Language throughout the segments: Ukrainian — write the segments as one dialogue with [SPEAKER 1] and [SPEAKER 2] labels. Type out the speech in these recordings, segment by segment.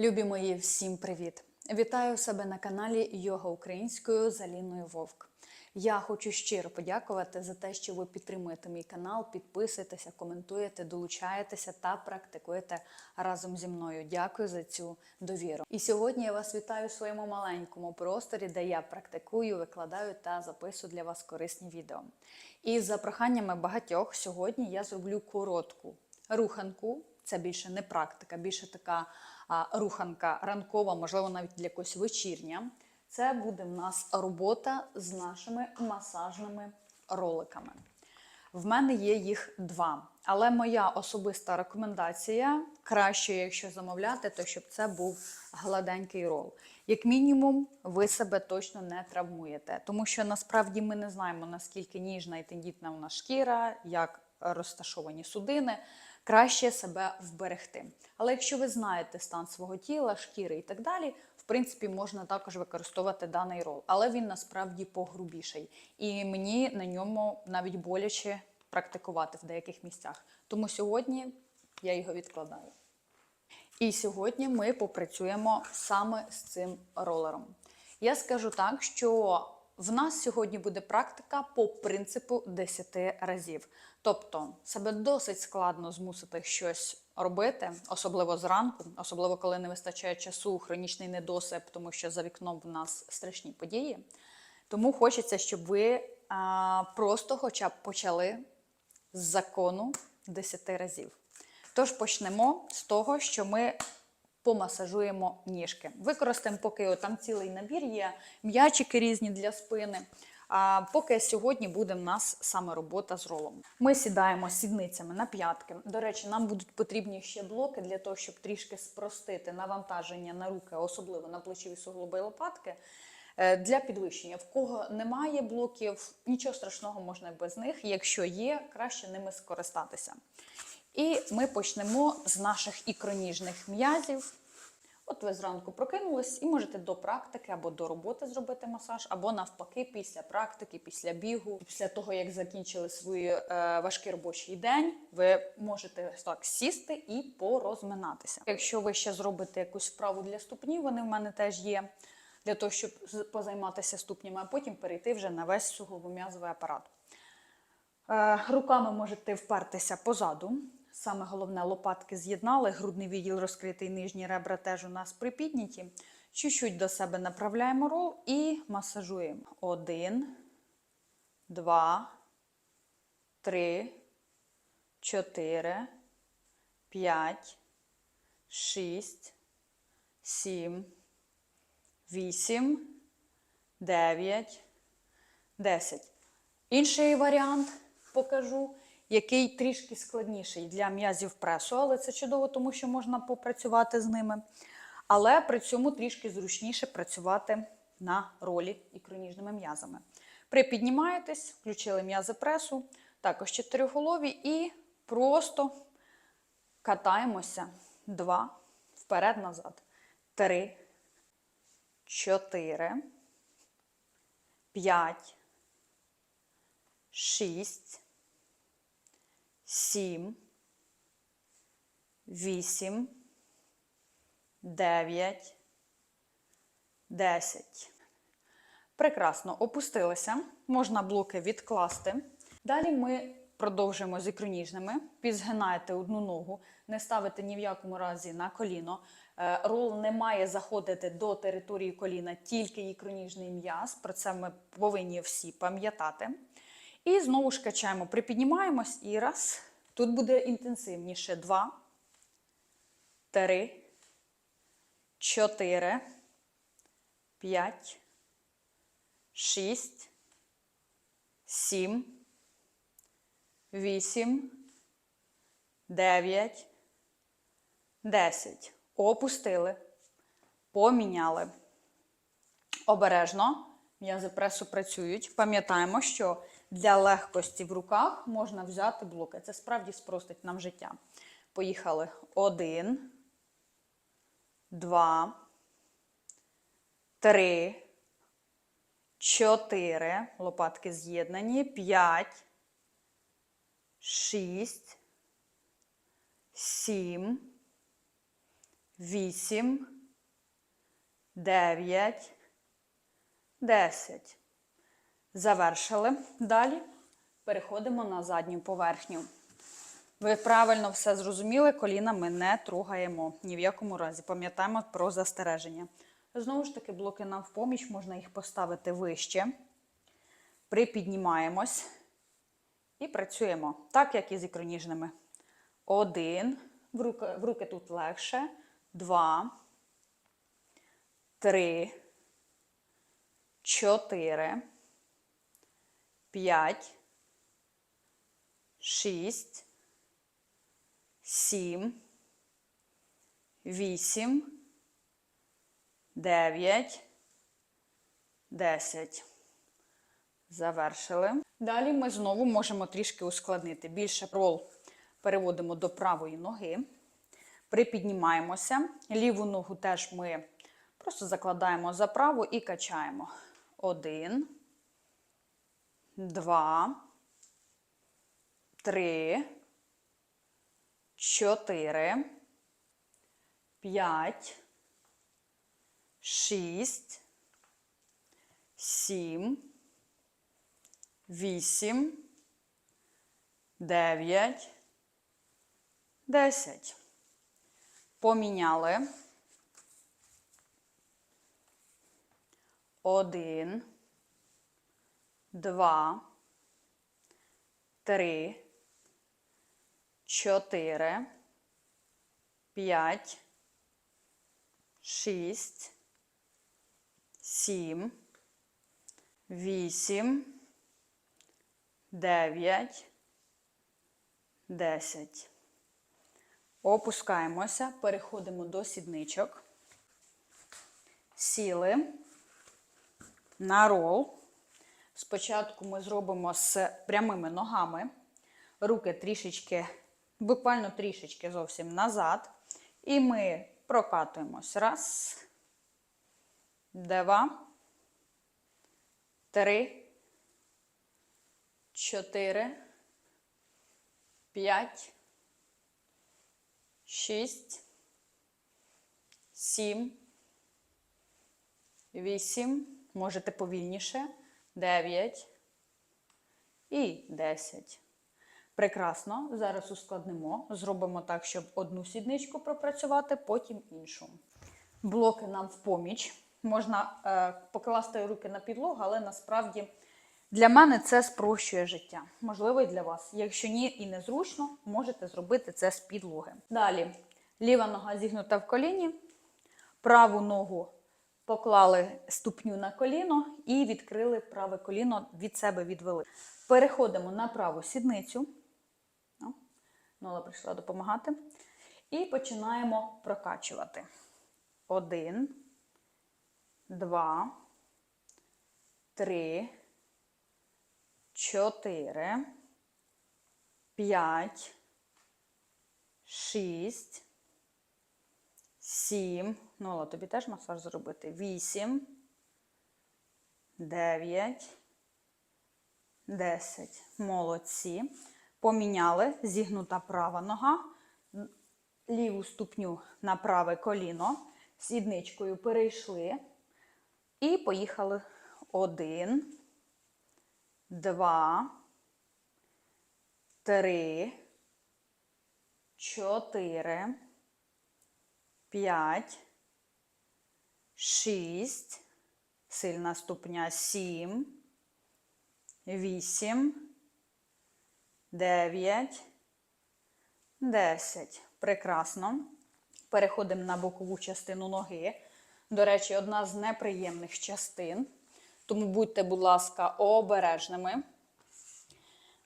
[SPEAKER 1] Любі мої, всім привіт! Вітаю себе на каналі Йога Українською з Аліною Вовк. Я хочу щиро подякувати за те, що ви підтримуєте мій канал, підписуєтеся, коментуєте, долучаєтеся та практикуєте разом зі мною. Дякую за цю довіру. І сьогодні я вас вітаю у своєму маленькому просторі, де я практикую, викладаю та записую для вас корисні відео. І за проханнями багатьох сьогодні я зроблю коротку руханку. Це більше не практика, більше така руханка ранкова, можливо, навіть для якогось вечірня. Це буде в нас робота з нашими масажними роликами. В мене є їх два. Але моя особиста рекомендація краще, якщо замовляти, то щоб це був гладенький рол. Як мінімум, ви себе точно не травмуєте, тому що насправді ми не знаємо, наскільки ніжна і тендітна у нас шкіра, як розташовані судини. Краще себе вберегти. Але якщо ви знаєте стан свого тіла, шкіри і так далі, в принципі, можна також використовувати даний рол, але він насправді погрубіший. І мені на ньому навіть боляче практикувати в деяких місцях. Тому сьогодні я його відкладаю. І сьогодні ми попрацюємо саме з цим ролером. Я скажу так, що в нас сьогодні буде практика по принципу 10 разів. Тобто себе досить складно змусити щось робити, особливо зранку, особливо коли не вистачає часу, хронічний недосип, тому що за вікном в нас страшні події. Тому хочеться, щоб ви а, просто хоча б почали з закону 10 разів. Тож почнемо з того, що ми помасажуємо ніжки. Використаємо, поки там цілий набір є, м'ячики різні для спини. А поки сьогодні буде в нас саме робота з ролом. Ми сідаємо сідницями на п'ятки. До речі, нам будуть потрібні ще блоки для того, щоб трішки спростити навантаження на руки, особливо на плечові суглоби лопатки. е, Для підвищення. В кого немає блоків, нічого страшного можна без них. Якщо є, краще ними скористатися. І ми почнемо з наших ікроніжних м'язів. От ви зранку прокинулись і можете до практики або до роботи зробити масаж, або навпаки, після практики, після бігу, після того, як закінчили свій е, важкий робочий день, ви можете так сісти і порозминатися. Якщо ви ще зробите якусь вправу для ступні, вони в мене теж є, для того, щоб позайматися ступнями, а потім перейти вже на весь суглобом'язовий апарат. Е, Руками можете впертися позаду. Саме головне, лопатки з'єднали, грудний відділ розкритий, нижні ребра теж у нас припідняті. Чуть-чуть до себе направляємо рол і масажуємо. Один, два, три, чотири, п'ять, шість, сім, вісім, дев'ять, десять. Інший варіант покажу, який трішки складніший для м'язів пресу, але це чудово, тому що можна попрацювати з ними. Але при цьому трішки зручніше працювати на ролі ікроніжними м'язами. Припіднімаєтесь, включили м'язи пресу, також чотириголові і просто катаємося. Два, вперед-назад. Три, чотири, п'ять шість, сім, вісім, дев'ять, десять. Прекрасно опустилися. Можна блоки відкласти. Далі ми продовжуємо з ікроніжними. Підзгинаєте одну ногу, не ставите ні в якому разі на коліно. Е, Рол не має заходити до території коліна, тільки ікроніжний м'яз. Про це ми повинні всі пам'ятати. І знову ж качаємо, припіднімаємось і раз. Тут буде інтенсивніше. Два, три, чотири, п'ять, шість, сім, вісім, дев'ять, десять. Опустили, поміняли. Обережно м'язи пресу працюють. Пам'ятаємо, що для легкості в руках можна взяти блоки. Це справді спростить нам життя. Поїхали. Один, два, три, чотири. Лопатки з'єднані. П'ять, шість, сім, вісім, дев'ять, десять. Завершили. Далі переходимо на задню поверхню. Ви правильно все зрозуміли, коліна ми не трогаємо ні в якому разі. Пам'ятаємо про застереження. Знову ж таки, блоки нам в поміч, можна їх поставити вище. Припіднімаємось і працюємо так, як і з ікроніжними. Один. В руки, в руки тут легше. Два. Три. Чотири. П'ять. Шість. Сім. Вісім. Дев'ять. Десять. Завершили. Далі ми знову можемо трішки ускладнити. Більше рол переводимо до правої ноги. Припіднімаємося. Ліву ногу теж ми просто закладаємо за праву і качаємо. Один, два, три, чотири, п'ять, шість, сім, вісім, дев'ять, десять. Поміняли. Один, два, три, чотири, п'ять, шість, сім, вісім, дев'ять, десять. Опускаємося, переходимо до сідничок. Сіли на рол. Спочатку ми зробимо з прямими ногами. Руки трішечки, буквально трішечки зовсім назад. І ми прокатуємось. Раз, два, три, чотири, п'ять, шість, сім, вісім, можете повільніше, дев'ять і десять. Прекрасно. Зараз ускладнимо. Зробимо так, щоб одну сідничку пропрацювати, потім іншу. Блоки нам в поміч. Можна е, покласти руки на підлогу, але насправді для мене це спрощує життя. Можливо, і для вас. Якщо ні і незручно, можете зробити це з підлоги. Далі ліва нога зігнута в коліні, праву ногу поклали ступню на коліно і відкрили праве коліно від себе відвели. Переходимо на праву сідницю. Нола прийшла допомагати. І починаємо прокачувати. Один, два, три, чотири, п'ять, шість, сім. Нола, тобі теж масаж зробити. Вісім, дев'ять, десять. Молодці. Поміняли. Зігнута права нога. Ліву ступню на праве коліно. Сідничкою перейшли. І поїхали. Один, два, три, чотири, п'ять, шість, сильна ступня, сім, вісім, дев'ять, десять. Прекрасно. Переходимо на бокову частину ноги. До речі, одна з неприємних частин. Тому будьте, будь ласка, обережними.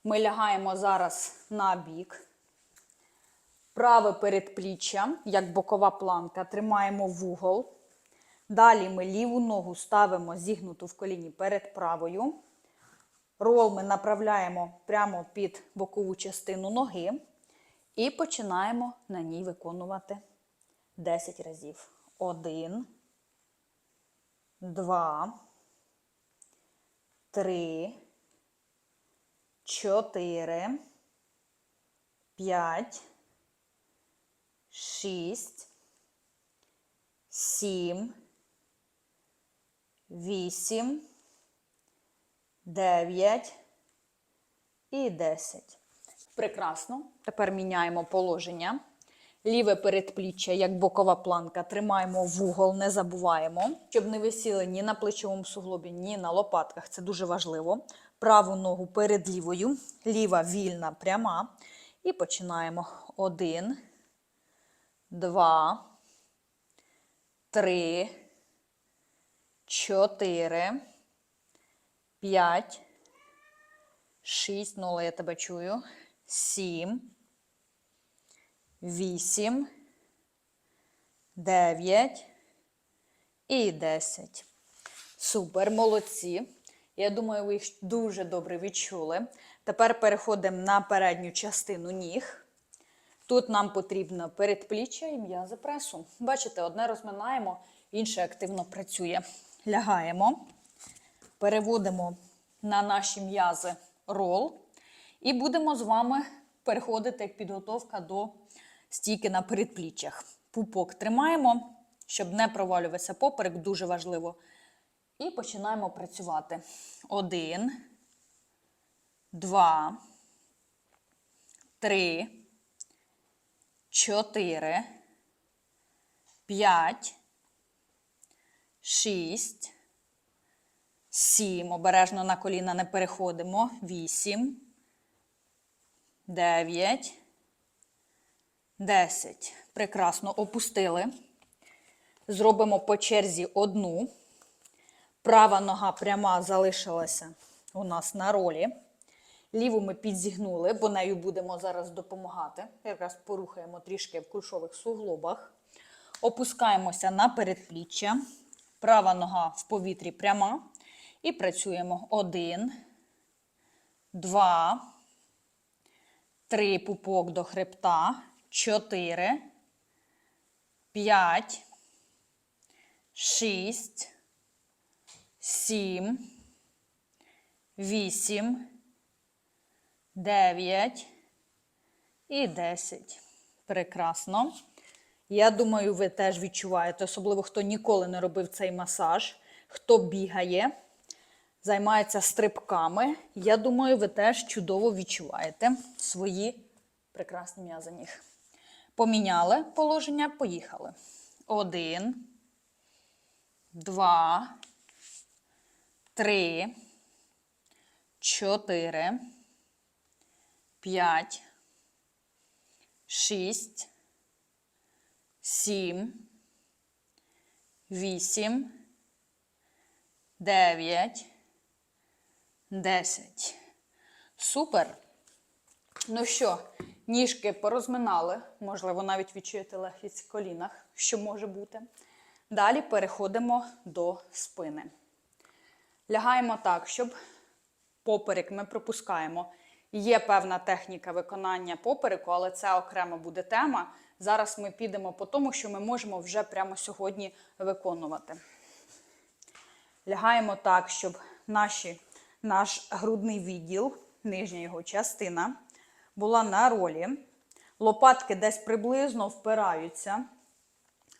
[SPEAKER 1] Ми лягаємо зараз на бік. Праве передпліччя, як бокова планка, тримаємо в угол. Далі ми ліву ногу ставимо зігнуту в коліні перед правою. Рол ми направляємо прямо під бокову частину ноги. І починаємо на ній виконувати 10 разів. Один, два, три, чотири, п'ять, шість, сім, вісім, дев'ять і десять. Прекрасно. Тепер міняємо положення. Ліве передпліччя, як бокова планка, тримаємо в угол, не забуваємо, щоб не висіли ні на плечовому суглобі, ні на лопатках. Це дуже важливо. Праву ногу перед лівою, ліва вільна, пряма. І починаємо. Один, два, три, чотири, п'ять, шість. Ну, але я тебе чую. Сім. Вісім, дев'ять і десять. Супер, молодці. Я думаю, ви їх дуже добре відчули. Тепер переходимо на передню частину ніг. Тут нам потрібно передпліччя і м'язи пресу. Бачите, одне розминаємо, інше активно працює. Лягаємо, переводимо на наші м'язи рол. І будемо з вами переходити як підготовка до стійки на передпліччях. Пупок тримаємо, щоб не провалюватися поперек, дуже важливо. І починаємо працювати. Один, два, три, чотири, п'ять, шість, сім. Обережно на коліна не переходимо. Вісім, дев'ять. 10. Прекрасно опустили. Зробимо по черзі одну. Права нога пряма залишилася у нас на ролі. Ліву ми підзігнули, бо нею будемо зараз допомагати. Якраз порухаємо трішки в кульшових суглобах. Опускаємося на передпліччя. Права нога в повітрі пряма. І працюємо один, два, три пупок до хребта. 4, 5, 6, 7, 8, 9 і 10. Прекрасно. Я думаю, ви теж відчуваєте, особливо хто ніколи не робив цей масаж, хто бігає, займається стрибками. Я думаю, ви теж чудово відчуваєте свої прекрасні м'язи ніг. Поміняли положення, поїхали. Один, два, три, чотири, п'ять, шість, сім, вісім, дев'ять, десять. Супер. Ну що, ніжки порозминали, можливо, навіть відчуєте легкість в колінах, що може бути. Далі переходимо до спини. Лягаємо так, щоб поперек ми пропускаємо. Є певна техніка виконання попереку, але це окремо буде тема. Зараз ми підемо по тому, що ми можемо вже прямо сьогодні виконувати. Лягаємо так, щоб наші, наш грудний відділ, нижня його частина, була на ролі. Лопатки десь приблизно впираються.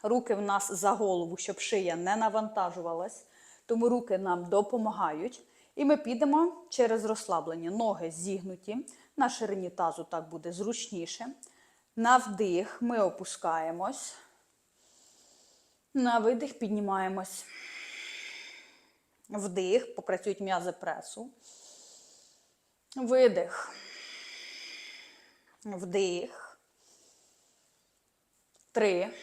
[SPEAKER 1] Руки в нас за голову, щоб шия не навантажувалась. Тому руки нам допомагають. І ми підемо через розслаблення. Ноги зігнуті. На ширині тазу так буде зручніше. На вдих ми опускаємось. На видих піднімаємось. Вдих, попрацюють м'язи пресу. Видих. Вдих. Три.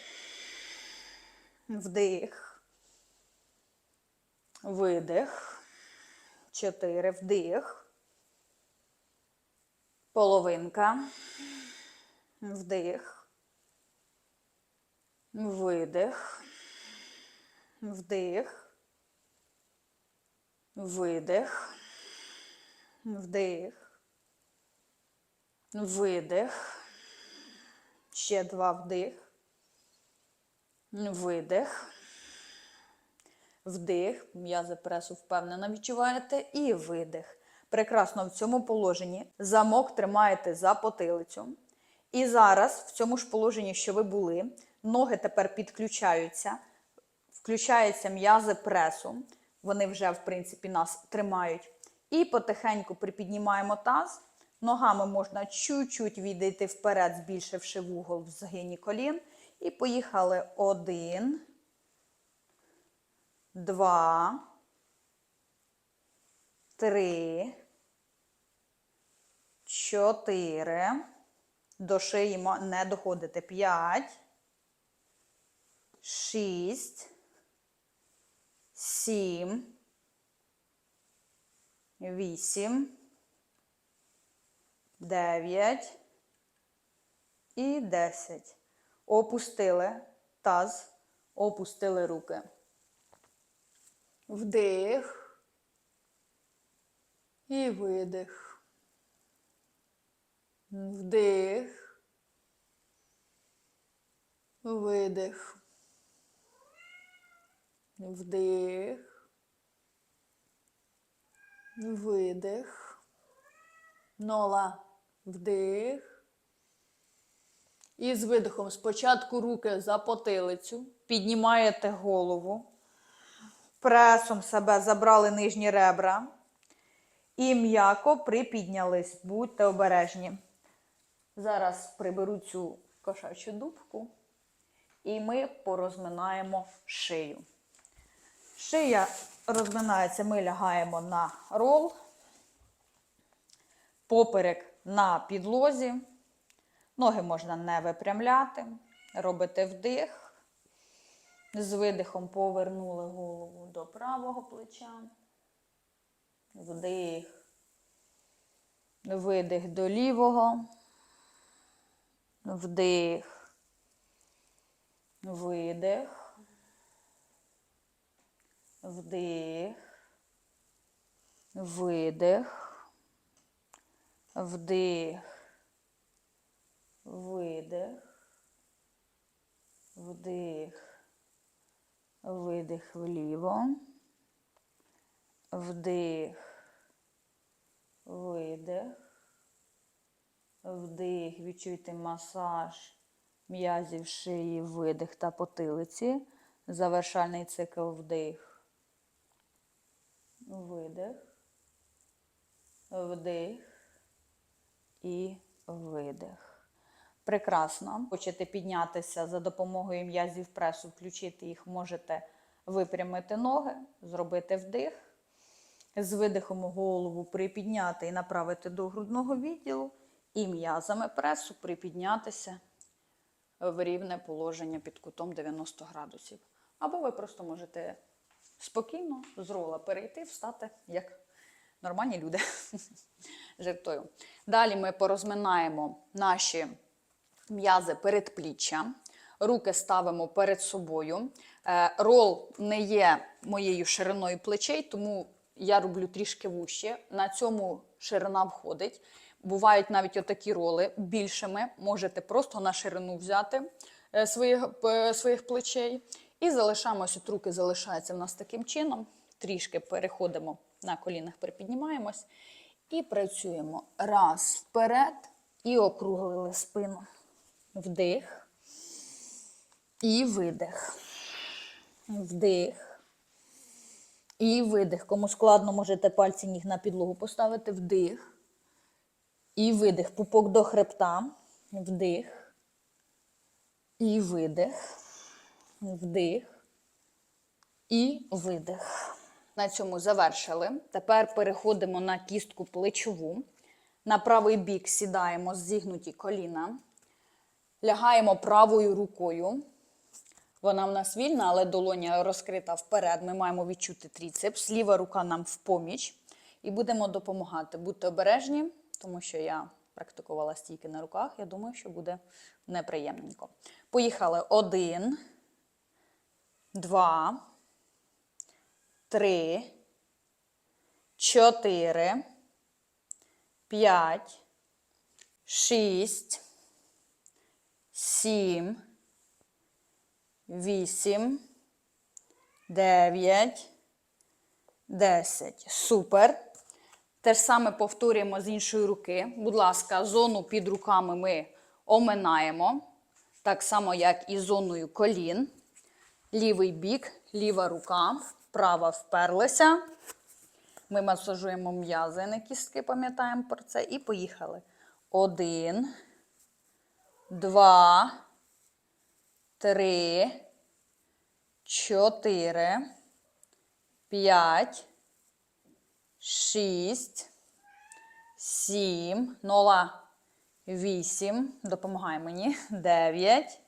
[SPEAKER 1] Вдих. Видих. Чотири. Вдих. Половинка. Вдих. Видих. Вдих. Видих. Вдих. Видих. Ще два вдих. Видих. Вдих. М'язи пресу впевнено відчуваєте. І видих. Прекрасно в цьому положенні. Замок тримаєте за потилицю. І зараз, в цьому ж положенні, що ви були, ноги тепер підключаються. включаються м'язи пресу. Вони вже, в принципі, нас тримають. І потихеньку припіднімаємо таз. Ногами можна чуть-чуть відійти вперед, збільшивши вугол в згині колін. І поїхали один, два, три, чотири. До шиї не доходити. П'ять, шість, сім, вісім, дев'ять і десять. Опустили таз, опустили руки. Вдих і видих. Вдих. Видих. Вдих. Видих. Нола. Вдих. І з видихом спочатку руки за потилицю. Піднімаєте голову. Пресом себе забрали нижні ребра. І м'яко припіднялись. Будьте обережні. Зараз приберу цю кошачу дубку. І ми порозминаємо шию. Шия розминається, ми лягаємо на рол, поперек на підлозі. Ноги можна не випрямляти. Робите вдих. З видихом повернули голову до правого плеча. Вдих. Видих до лівого. Вдих. Видих. Вдих. Видих. Вдих. Видих. Вдих. Видих вліво. Вдих. Видих. Вдих. Відчуйте масаж м'язів шиї, видих та потилиці. Завершальний цикл вдих. Видих. Вдих і видих. Прекрасно. Хочете піднятися за допомогою м'язів пресу, включити їх, можете випрямити ноги, зробити вдих. З видихом голову припідняти і направити до грудного відділу. І м'язами пресу припіднятися в рівне положення під кутом 90 градусів. Або ви просто можете спокійно з рола перейти, встати як нормальні люди. Жартою. Далі ми порозминаємо наші м'язи передпліччя. Руки ставимо перед собою. Е, Рол не є моєю шириною плечей, тому я роблю трішки вуще. На цьому ширина входить. Бувають навіть отакі роли більшими. Можете просто на ширину взяти е, своїх, е, своїх плечей. І залишаємось, от руки залишаються в нас таким чином. Трішки переходимо на колінах, припіднімаємось і працюємо. Раз вперед і округлили спину. Вдих. І видих. Вдих. І видих. Кому складно, можете пальці ніг на підлогу поставити. Вдих. І видих. Пупок до хребта. Вдих. І видих. Вдих. І видих. На цьому завершили. Тепер переходимо на кістку плечову. На правий бік сідаємо зігнуті коліна. Лягаємо правою рукою. Вона в нас вільна, але долоня розкрита вперед. Ми маємо відчути тріцепс. Ліва рука нам в поміч. І будемо допомагати. Будьте обережні, тому що я практикувала стійки на руках. Я думаю, що буде неприємненько. Поїхали. Один, два, три, чотири, п'ять, шість, сім, вісім, дев'ять, десять. Супер. Те ж саме повторюємо з іншої руки. Будь ласка, зону під руками ми оминаємо. Так само, як і зоною колін. Лівий бік, ліва рука, права вперлися. Ми масажуємо м'язи, не кістки, пам'ятаємо про це. І поїхали. Один, два, три, чотири, п'ять, шість, сім, нола, вісім. Допомагай мені. Дев'ять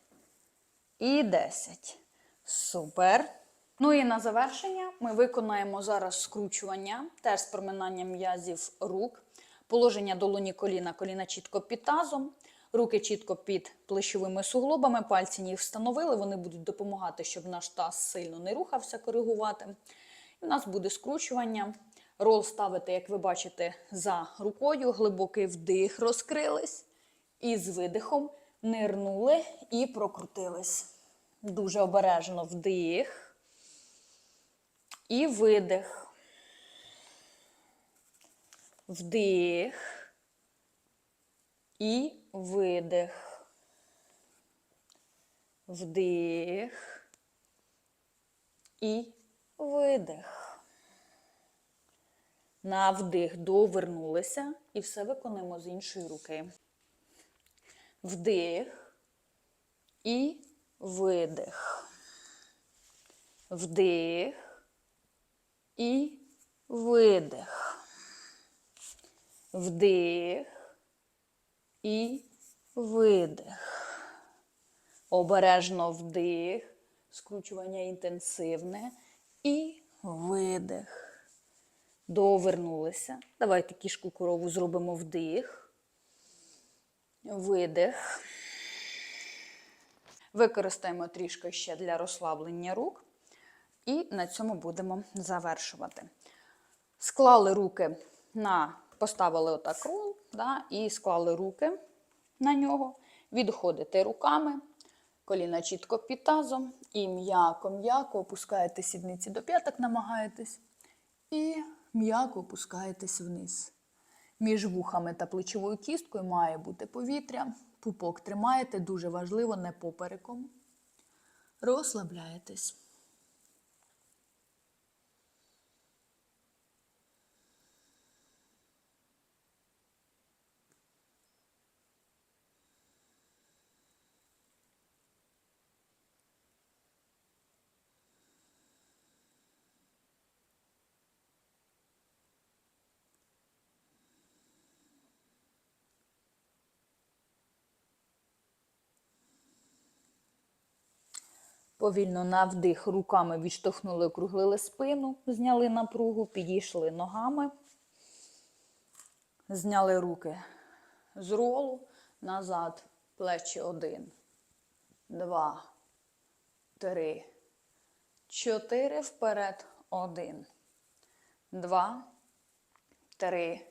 [SPEAKER 1] і десять. Супер. Ну і на завершення ми виконаємо зараз скручування, теж з проминанням м'язів рук, положення долоні коліна, коліна чітко під тазом, руки чітко під плечовими суглобами, пальці ніг встановили, вони будуть допомагати, щоб наш таз сильно не рухався, коригувати. І в нас буде скручування. Рол ставити, як ви бачите, за рукою, глибокий вдих, розкрились. І з видихом нирнули і прокрутились. Дуже обережно вдих. І видих. Вдих. І видих. Вдих. І видих. На вдих довернулися і все виконуємо з іншої руки. Вдих і видих. Вдих і видих. Вдих і видих. Обережно вдих, скручування інтенсивне і видих. Довернулися. Давайте кішку корову зробимо вдих. Видих. Використаємо трішки ще для розслаблення рук. І на цьому будемо завершувати. Склали руки на, поставили отак рул, да, і склали руки на нього. Відходите руками, коліна чітко під тазом. І м'яко-м'яко опускаєте сідниці до п'яток, намагаєтесь. І м'яко опускаєтесь вниз. Між вухами та плечовою кісткою має бути повітря. Пупок тримаєте, дуже важливо, не попереком. Розслабляєтесь. Повільно на вдих руками відштовхнули, округлили спину, зняли напругу, підійшли ногами, зняли руки з ролу, назад, плечі один, два, три, чотири, вперед, один, два, три,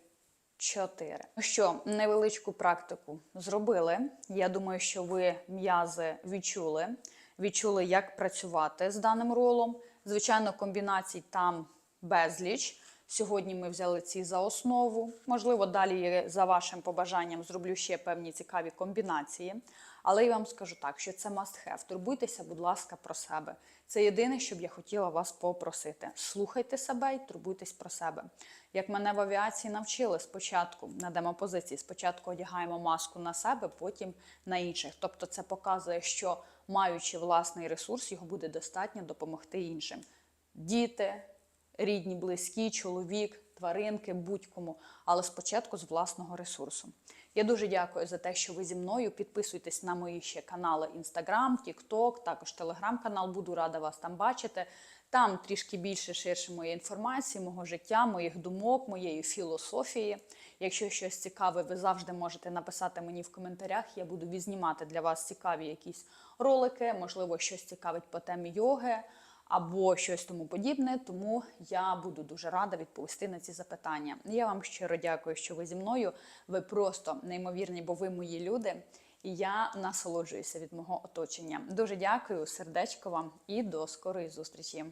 [SPEAKER 1] чотири. Ну Що, невеличку практику зробили. Я думаю, що ви м'язи відчули відчули, як працювати з даним ролом. Звичайно, комбінацій там безліч. Сьогодні ми взяли ці за основу. Можливо, далі за вашим побажанням зроблю ще певні цікаві комбінації. Але я вам скажу так, що це must have. Турбуйтеся, будь ласка, про себе. Це єдине, що б я хотіла вас попросити. Слухайте себе і турбуйтесь про себе. Як мене в авіації навчили спочатку на демопозиції, спочатку одягаємо маску на себе, потім на інших. Тобто, це показує, що маючи власний ресурс, його буде достатньо допомогти іншим. Діти, рідні, близькі, чоловік, тваринки, будь-кому, але спочатку з власного ресурсу. Я дуже дякую за те, що ви зі мною. Підписуйтесь на мої ще канали Instagram, TikTok, також телеграм-канал. Буду рада вас там бачити. Там трішки більше ширше моєї інформації, мого життя, моїх думок, моєї філософії. Якщо щось цікаве, ви завжди можете написати мені в коментарях. Я буду відзнімати для вас цікаві якісь ролики, можливо, щось цікавить по темі йоги або щось тому подібне. Тому я буду дуже рада відповісти на ці запитання. Я вам щиро дякую, що ви зі мною. Ви просто неймовірні, бо ви мої люди. І я насолоджуюся від мого оточення. Дуже дякую, сердечко вам і до скорої зустрічі.